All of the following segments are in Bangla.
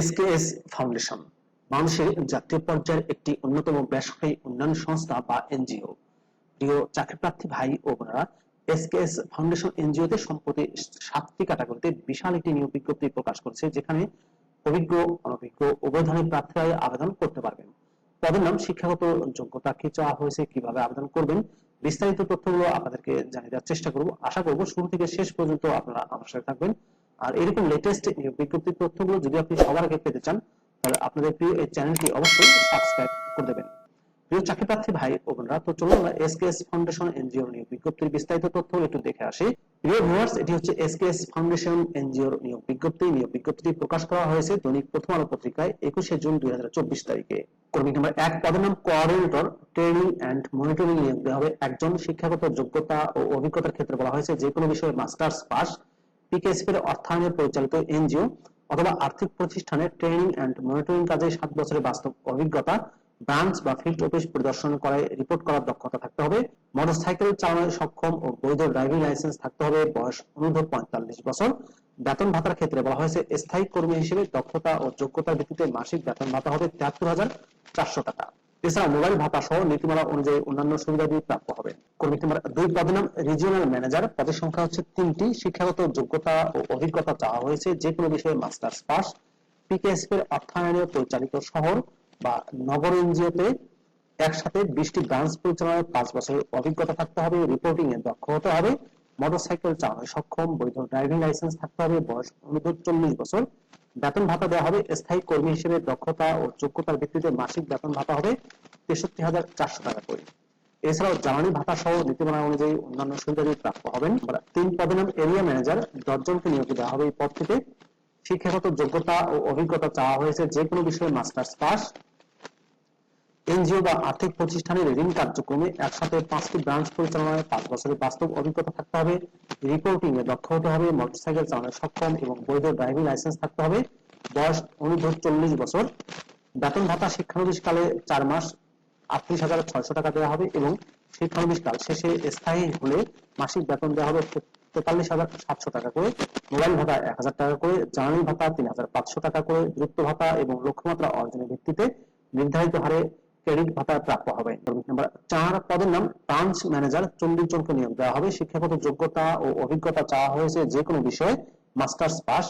এসকেএস ফাউন্ডেশন, বাংলাদেশের জাতীয় পর্যায়ের একটি অন্যতম বেসরকারি উন্নয়ন সংস্থা বা এনজিও। প্রিয় চাকরিপ্রার্থী ভাই ও বোনেরা এসকেএস ফাউন্ডেশন এনজিওতে সম্প্রতি সাতটি ক্যাটাগরিতে বিশাল একটি নিয়োগ বিজ্ঞপ্তি প্রকাশ করেছে, যেখানে অভিজ্ঞ, অনভিজ্ঞ উভয় ধরনের প্রার্থীরা আবেদন করতে পারবেন। পদের নাম, শিক্ষাগত যোগ্যতা কি চাওয়া হয়েছে, কীভাবে আবেদন করবেন, বিস্তারিত তথ্যগুলো আপনাদেরকে জানিয়ে দেওয়ার চেষ্টা করব। আশা করব শুরু থেকে শেষ পর্যন্ত আপনারা আমার সাথে থাকবেন। আর এরকম লেটেস্ট নিয়োগ বিজ্ঞপ্তির তথ্যগুলো যদি আপনি সবার আগে পেতে চান, তাহলে আপনাদের প্রিয় এই চ্যানেলটি অবশ্যই সাবস্ক্রাইব করে দেবেন। প্রিয় চাকরি প্রার্থী ভাই ও বোনরা, তো চলুন আমরা এসকেএস ফাউন্ডেশন এনজিও নিয়োগ বিজ্ঞপ্তির বিস্তারিত তথ্য একটু দেখে আসি। প্রিয় ভিউয়ার্স এটি হচ্ছে এসকেএস ফাউন্ডেশন এনজিও নিয়োগ বিজ্ঞপ্তি। নিয়োগ বিজ্ঞপ্তিটি প্রকাশ করা হয়েছে দৈনিক প্রথম আলো পত্রিকায় একুশে জুন দুই হাজার চব্বিশ তারিখে। কর্মী নাম্বার এক, পদের নাম কোঅর্ডিনেটর ট্রেনিং এন্ড মনিটরিং নিয়োগ দেওয়া হবে। একজন শিক্ষাগত যোগ্যতা ও অভিজ্ঞতার ক্ষেত্রে বলা হয়েছে যে কোনো বিষয়ে মাস্টার্স পাস পিকেএসপি এর অর্থায়নে পরিচালিত এনজিও অথবা আর্থিক প্রতিষ্ঠানে ট্রেনিং এন্ড মনিটরিং কাজে সাত বছরের বাস্তব অভিজ্ঞতা, ব্রাঞ্চ বা ফিল্ড অফিস পরিদর্শন করায় রিপোর্ট করার দক্ষতা থাকতে হবে। মোটরসাইকেল চালানোর সক্ষম ও বৈধ ড্রাইভিং লাইসেন্স থাকতে হবে বয়স অনুর্ধ পঁয়তাল্লিশ বছর। বেতন ভাতার ক্ষেত্রে বলা হয়েছে স্থায়ী কর্মী হিসেবে দক্ষতা ও যোগ্যতার ভিত্তিতে মাসিক বেতন ভাতা হবে তিয়াত্তর হাজার চারশো টাকা। এছাড়া মোবাইল ভাতা সহ নীতিমালা অনুযায়ী অন্যান্য সুবিধাদি প্রাপ্য হবে। কর্মী নাম্বার দুই পদের নাম রিজিওনাল ম্যানেজার পদের সংখ্যা হচ্ছে তিনটি, শিক্ষাগত যোগ্যতা ও অভিজ্ঞতা চাওয়া হয়েছে যে কোনো বিষয়ে মাস্টার্স পাস পিকেএসপি এর অর্থায়নে পরিচালিত শহর বা নগর এনজিওতে একসাথে বিশটি ব্রাঞ্চ পরিচালনায় পাঁচ বছরের অভিজ্ঞতা থাকতে হবে রিপোর্টিং এ দক্ষ হতে হবে মোটরসাইকেল চালানোয় সক্ষম, বৈধ ড্রাইভিং লাইসেন্স থাকতে হবে, বয়স অনুর্ধ চল্লিশ বছর বেতন ভাতা দেওয়া হবে। স্থায়ী কর্মী হিসেবে দক্ষতা ও যোগ্যতার ভিত্তিতে মাসিক বেতন ভাতা হবে তেষট্টি হাজার চারশো টাকা করে। এছাড়াও জ্বালানি ভাতা সহ নীতিমালা অনুযায়ী অন্যান্য সুবিধাদি প্রাপ্য হবেন। তিন পদের নাম এরিয়া ম্যানেজার দশজনকে নিয়োগ দেওয়া হবে এই পদটিতে। শিক্ষাগত যোগ্যতা ও অভিজ্ঞতা চাওয়া হয়েছে যে কোনো বিষয়ে মাস্টার্স পাস। এনজিও বা আর্থিক প্রতিষ্ঠানের ঋণ কার্যক্রমে একসাথে পাঁচটি ব্রাঞ্চ পরিচালনায় পাঁচ বছরের বাস্তব অভিজ্ঞতা থাকতে হবে। রিপোর্টিং এ দক্ষ হতে হবে মোটরসাইকেল চালানোর সক্ষম এবং বৈধ ড্রাইভিং লাইসেন্স থাকতে হবে। বয়স অনুর্ধ চল্লিশ বছর। বেতন ভাতা শিক্ষানবিশ কালে চার মাস, আটত্রিশ হাজার ছয়শো টাকা দেওয়া হবে এবং শিক্ষানবিশ কাল শেষে স্থায়ী হলে মাসিক বেতন দেওয়া হবে তেতাল্লিশ হাজার সাতশো টাকা করে। মোবাইল ভাতা এক হাজার টাকা করে জ্বালানি ভাতা তিন হাজার পাঁচশো টাকা করে। দূরত্ব ভাতা এবং লক্ষ্যমাত্রা অর্জনের ভিত্তিতে নির্ধারিত হারে ক্রেডিট ভাতা প্রাপ্য হবে। নাম্বার চার, পদের নাম ব্রাঞ্চ ম্যানেজার চল্লিশ জনকে নিয়োগ দেওয়া হবে। শিক্ষাগত যোগ্যতা ও অভিজ্ঞতা চাওয়া হয়েছে যে কোনো বিষয়ে মাস্টার্স পাস।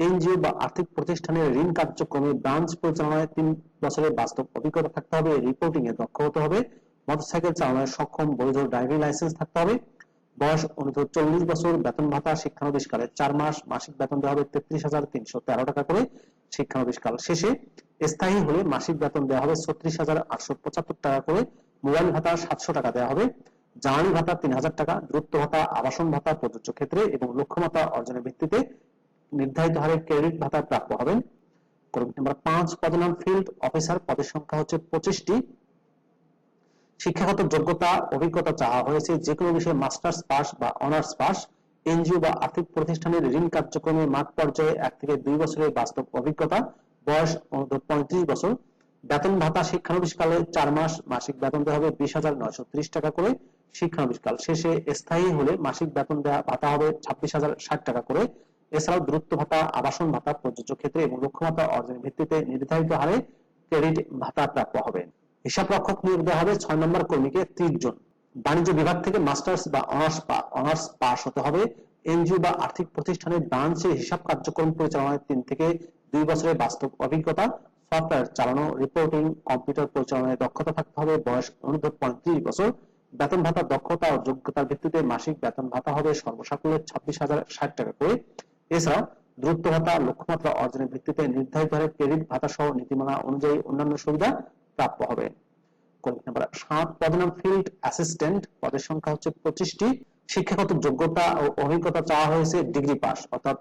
এনজিও বা আর্থিক প্রতিষ্ঠানের ঋণ কার্যক্রমে ব্রাঞ্চ পরিচালনায় তিন বছরের বাস্তব অভিজ্ঞতা থাকতে হবে। রিপোর্টিং এ দক্ষ হতে হবে। মোটরসাইকেল চালানোর সক্ষম বৈধ ড্রাইভিং লাইসেন্স থাকতে হবে। বয়স অনুর্ধ চল্লিশ বছর বেতন ভাতা শিক্ষানবিশকালে চার মাস, মাসিক বেতন দেওয়া হবে তেত্রিশ হাজার তিনশো তেরো টাকা করে শিক্ষানবিশকাল শেষে স্থায়ী হলে মাসিক বেতন দেওয়া হবে ছত্রিশ হাজার আটশো পঁচাত্তর টাকা করে, মোবাইল ভাতা সাতশো টাকা দেওয়া হবে জ্বালানি ভাতা তিন হাজার টাকা, দূরত্ব ভাতা, আবাসন ভাতা, প্রযোজ্য ক্ষেত্রে এবং লক্ষ্যমাত্রা অর্জনের ভিত্তিতে নির্ধারিত হারে ক্রেডিট ভাতা প্রাপ্য হবেন। পাঁচ পদের নাম ফিল্ড অফিসার পদের সংখ্যা হচ্ছে পঁচিশটি। শিক্ষাগত যোগ্যতা, অভিজ্ঞতা চাওয়া হয়েছে যে কোনো বিষয়ে মাস্টার্স পাস বা অনার্স পাস, এনজিও বা আর্থিক প্রতিষ্ঠানের ঋণ কার্যক্রমে মাঠ পর্যায়ে এক থেকে দুই বছরের বাস্তব অভিজ্ঞতা, বয়স পঁয়ত্রিশ বছর। বেতন ভাতা শিক্ষানবিশ কালে চার মাস, মাসিক বেতন দেওয়া হবে বিশ হাজার নয়শো ত্রিশ টাকা করে। শিক্ষানবিশ কাল শেষে স্থায়ী হলে মাসিক বেতন দেওয়া, ভাতা হবে ছাব্বিশ হাজার ষাট টাকা করে। এছাড়াও দূরত্ব ভাতা, আবাসন ভাতা, প্রযোজ্য ক্ষেত্রে এবং লক্ষ্যমাত্রা অর্জনের ভিত্তিতে নির্ধারিত হারে ক্রেডিট ভাতা প্রাপ্য হবে। হিসাব রক্ষক নিয়োগ দেওয়া হবে ছয় নম্বর কর্মীকে ত্রিশ জন। বাণিজ্য বিভাগ থেকে মাস্টার্স বা অনার্স অনার্স পাস হতে হবে। এনজিও বা আর্থিক প্রতিষ্ঠানের ব্রাঞ্চে হিসাব কার্যক্রম পরিচালনায় তিন থেকে দুই বছরের বাস্তব অভিজ্ঞতা। সফটওয়্যার চালানো রিপোর্টিং কম্পিউটার পরিচালনায় দক্ষতা থাকতে হবে। বয়স অনুর্ধ পঁয়ত্রিশ বছর। বেতন ভাতা, দক্ষতা ও যোগ্যতার ভিত্তিতে মাসিক বেতন ভাতা হবে সর্বসাকুল্যে ছাব্বিশ হাজার ষাট টাকা করে। এছাড়াও দ্রুত ভাতা, লক্ষ্যমাত্রা অর্জনের ভিত্তিতে নির্ধারিত হারে ক্রেডিট ভাতা সহ নীতিমালা অনুযায়ী অন্যান্য সুবিধা প্রাপ্য হবে। সাত, পদের নাম ফিল্ড অ্যাসিস্ট্যান্ট পদের সংখ্যা হচ্ছে পঁচিশটি। শিক্ষাগত যোগ্যতা ও অভিজ্ঞতা চাওয়া হয়েছে ডিগ্রি পাস অর্থাৎ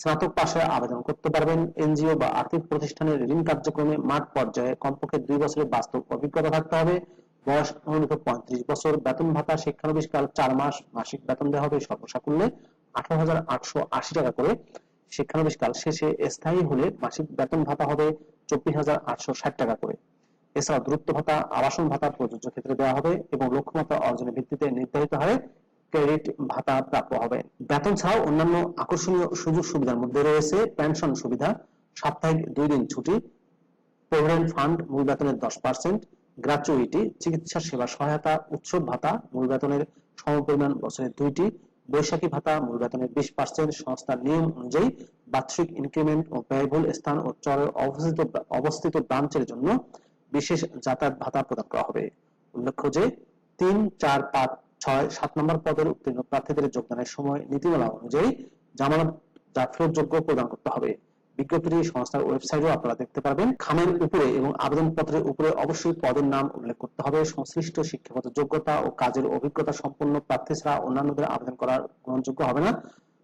স্নাতক পাশে আবেদন করতে পারবেন। এনজিও বা আর্থিক প্রতিষ্ঠানের ঋণ কার্যক্রমে মাঠ পর্যায়ে কমপক্ষে দুই বছরের বাস্তব অভিজ্ঞতা থাকতে হবে। বয়স অনুরূপ পঁয়ত্রিশ বছর, বেতন ভাতা শিক্ষানবিশ কাল চার মাস, মাসিক বেতন দেওয়া হবে সর্বসাকুল্যে আঠারো হাজার আটশো আশি টাকা করে। শিক্ষানবিশ কাল শেষে স্থায়ী হলে মাসিক বেতন ভাতা হবে চব্বিশ হাজার আটশো ষাট টাকা করে। এছাড়া দূরত্ব ভাতা, আবাসন ভাতা প্রযোজ্য ক্ষেত্রে দেওয়া হবে এবং লক্ষ্যমাত্রা অর্জনের ভিত্তিতে নির্ধারিত হারে ক্রেডিট ভাতা প্রাপ্য হবে। বেতন ছাড়াও অন্যান্য আকর্ষণীয় সুযোগ সুবিধার মধ্যে রয়েছে পেনশন সুবিধা, সাপ্তাহিক দুই দিন ছুটি, প্রভিডেন্ট ফান্ড মূল বেতনের দশ পার্সেন্ট, গ্রাচুইটি, চিকিৎসা সেবা সহায়তা, উৎসব ভাতা মূল বেতনের সমপরিমাণ বছরের দুইটি, বৈশাখী ভাতা মূল বেতনের বিশ পার্সেন্ট, সংস্থার নিয়ম অনুযায়ী বার্ষিক ইনক্রিমেন্ট ও ব্যয়বহুল স্থান ও চরের অবস্থিত অবস্থিত ব্রাঞ্চের জন্য বিশেষ যাতায়াত ভাতা প্রদান করা হবে। উল্লেখ্য যে, তিন, চার, পাঁচ, ছয়, সাত নম্বর পদের উত্তীর্ণ প্রার্থীদের যোগদানের সময় নীতিমালা অনুযায়ী জামানত যা ফেরতযোগ্য প্রদান করতে হবে। বিজ্ঞপ্তিটি সংস্থার ওয়েবসাইটেও আপনারা দেখতে পারবেন। খামের উপরে এবং আবেদনপত্রের উপরে অবশ্যই পদের নাম উল্লেখ করতে হবে। সংশ্লিষ্ট শিক্ষাগত যোগ্যতা ও কাজের অভিজ্ঞতা সম্পন্ন প্রার্থী ছাড়া অন্যান্যদের আবেদন করার গ্রহণযোগ্য হবে না।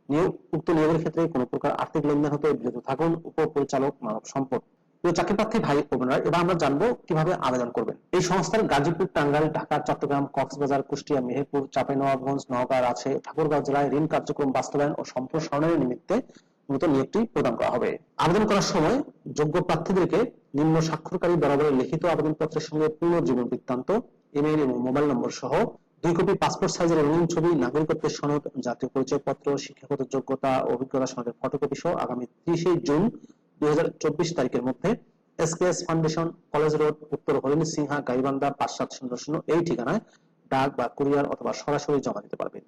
নিয়োগ, উক্ত নিয়োগের ক্ষেত্রে কোনো প্রকার আর্থিক লেনদেন হতে বিরত থাকুন। উপপরিচালক মানব সম্পদ। চাকরি প্রার্থী ভাই ও বোনেরা এবার আমরা জানব কীভাবে আবেদন করবেন। এই সংস্থার গাজীপুর, টাঙ্গাইল, ঢাকা, চট্টগ্রাম, কক্সবাজার, কুষ্টিয়া, মেহেরপুর, চাঁপাইনবাবগঞ্জ, নওগাঁ, রাজশাহী, ঠাকুরগাঁও জেলায় ঋণ কার্যক্রম বাস্তবায়ন ও সম্প্রসারণের নিমিত্তে মূলত নিয়োগটি প্রদান করা হবে। আবেদন করার সময় যোগ্য প্রার্থীদেরকে নিম্ন স্বাক্ষরকারী বরাবরের লিখিত আবেদনপত্রের সঙ্গে পূর্ণ জীবন বৃত্তান্ত, ইমেইল এবং মোবাইল নম্বর সহ দুই কপি পাসপোর্ট সাইজের রঙিন ছবি, নাগরিকত্বের সনদ, জাতীয় পরিচয়পত্র, শিক্ষাগত যোগ্যতা, অভিজ্ঞতা সনদের ফটোকপি সহ আগামী ত্রিশে জুন চব্বিশ তারিখের মধ্যে এসকেএস ফাউন্ডেশন, কলেজ রোড, উত্তর হরিণ সিংহা, গাইবান্ধা পাঁচ সাত শূন্য শূন্য এই ঠিকানায় ডাক বা কুরিয়ার অথবা সরাসরি জমা দিতে পারবেন।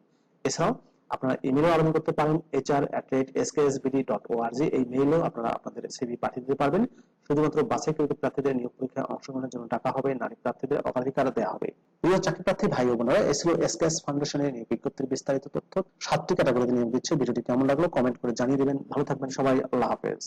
এছাড়াও আপনারা ইমেলও আবেদন করতে পারেন HR at rate SKSBD dot org এই মেইলেও আপনারা আপনাদের সিভি পাঠিয়ে দিতে পারবেন। শুধুমাত্র বাছাইকৃত প্রার্থীদের নিয়োগ পরীক্ষায় অংশগ্রহণের জন্য টাকা হবে, নারী প্রার্থীদের অগ্রাধিকার দেওয়া হবে। প্রিয় চাকরি প্রার্থী ভাই ও বোনেরা এসিও এসকেএস ফাউন্ডেশনের নিয়োগ বিজ্ঞপ্তির বিস্তারিত তথ্য সাতটি ক্যাটাগরিতে নিয়োগ দিচ্ছে। ভিডিওটি কেমন লাগল কমেন্ট করে জানিয়ে দিবেন। ভালো থাকবেন সবাই, আল্লাহ হাফেজ।